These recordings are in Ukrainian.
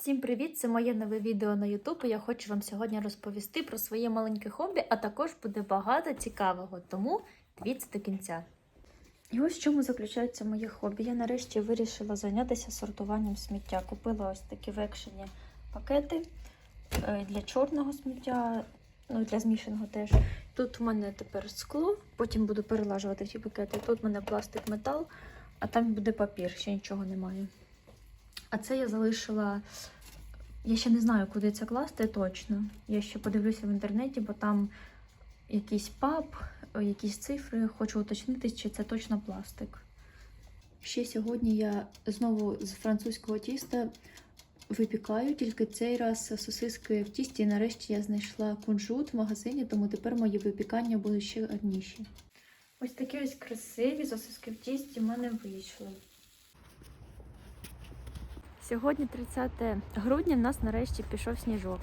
Всім привіт! Це моє нове відео на YouTube. Я хочу вам сьогодні розповісти про своє маленьке хобі, а також буде багато цікавого, тому дивіться до кінця. І ось в чому заключається моє хобі. Я нарешті вирішила зайнятися сортуванням сміття. Купила ось такі векшені пакети е, для чорного сміття, ну для змішаного теж. Тут в мене тепер скло, потім буду перелажувати ці пакети. Тут в мене пластик метал, а там буде папір, ще нічого немає. А це я залишила. Я ще не знаю, куди це класти точно. Я ще подивлюся в інтернеті, бо там якийсь пап, якісь цифри. Хочу уточнити, чи це точно пластик. Ще сьогодні я знову з французького тіста випікаю, тільки цей раз сосиски в тісті. І нарешті я знайшла кунжут в магазині, тому тепер мої випікання будуть ще гарніші. Ось такі ось красиві сосиски в тісті в мене вийшли. Сьогодні 30 грудня в нас нарешті пішов сніжок.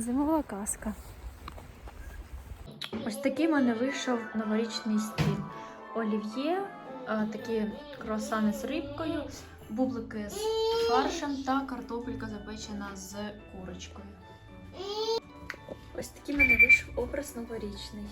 Зимова казка. Ось такий в мене вийшов новорічний стіл. Олів'є, е, такі круасани з рибкою, бублики з фаршем та картопелька запечена з курочкою. Ось такий в мене вийшов образ новорічний.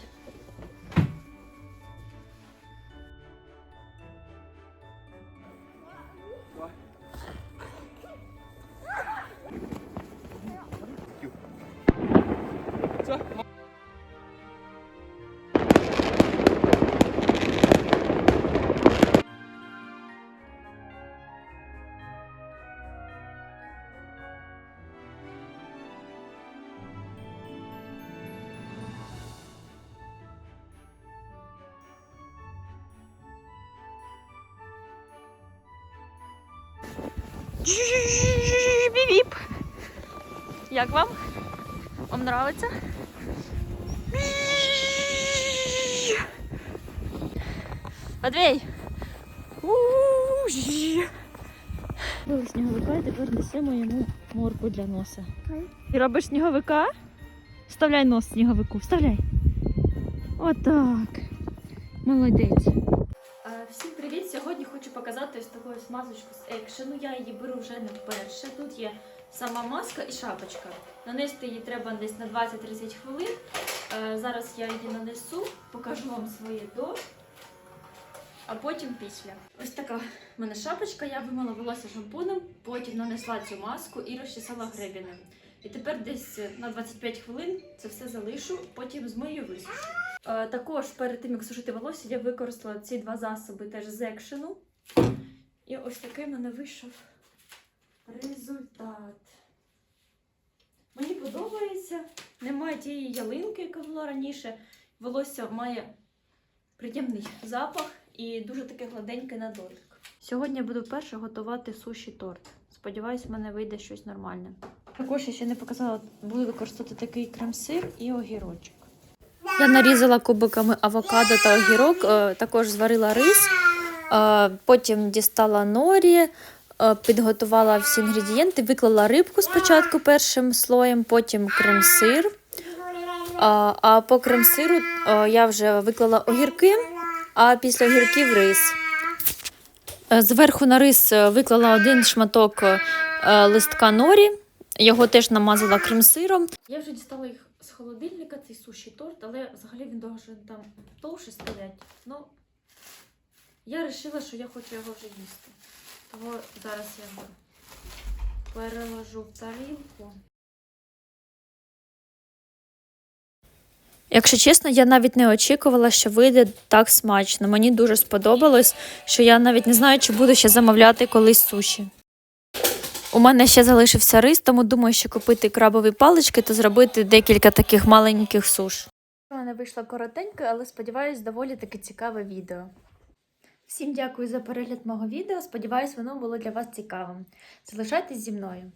Біп-біп. Як вам? Вам нравиться? Матвій! Робив сніговика і тепер несемо йому морку для носа. І робиш сніговика? Вставляй нос сніговику, вставляй. Отак. Молодець. Всім привіт! Сьогодні хочу показати ось таку ось масочку з екшену. Я її беру вже не вперше. Тут є сама маска і шапочка. Нанести її треба десь на 20-30 хвилин. Е, Зараз я її нанесу, покажу вам своє до, а потім після. Ось така в мене шапочка, я вимила волосся шампунем, потім нанесла цю маску і розчесала гребінем. І тепер десь на 25 хвилин це все залишу, потім змию висушу. Е, Також перед тим, як сушити волосся, я використала ці два засоби теж з екшену. І ось такий в мене вийшов результат. Мені подобається. Немає тієї ялинки, яка була раніше. Волосся має приємний запах і дуже таке гладеньке на дотик. Сьогодні я буду вперше готувати суші торт. Сподіваюсь, в мене вийде щось нормальне. Також я ще не показала, буду використовувати такий крем-сир і огірочок. Я нарізала кубиками авокадо та огірок, е, також зварила рис, е, потім дістала норі, е, підготувала всі інгредієнти, виклала рибку спочатку першим слоєм, потім крем-сир. А, по крем-сиру я вже виклала огірки, а після огірків рис. Зверху на рис виклала один шматок листка норі, його теж намазала крем-сиром. Я вже дістала їх з холодильника, цей суші торт, але взагалі він дуже там довше стоять. Ну, я вирішила, що я хочу його вже їсти. Того зараз я його переложу в тарілку. Якщо чесно, я навіть не очікувала, що вийде так смачно. Мені дуже сподобалось, що я навіть не знаю, чи буду ще замовляти колись суші. У мене ще залишився рис, тому думаю, що купити крабові палички та зробити декілька таких маленьких суш. У мене вийшло коротеньке, але сподіваюсь, доволі таке цікаве відео. Всім дякую за перегляд мого відео. Сподіваюсь, воно було для вас цікавим. Залишайтесь зі мною.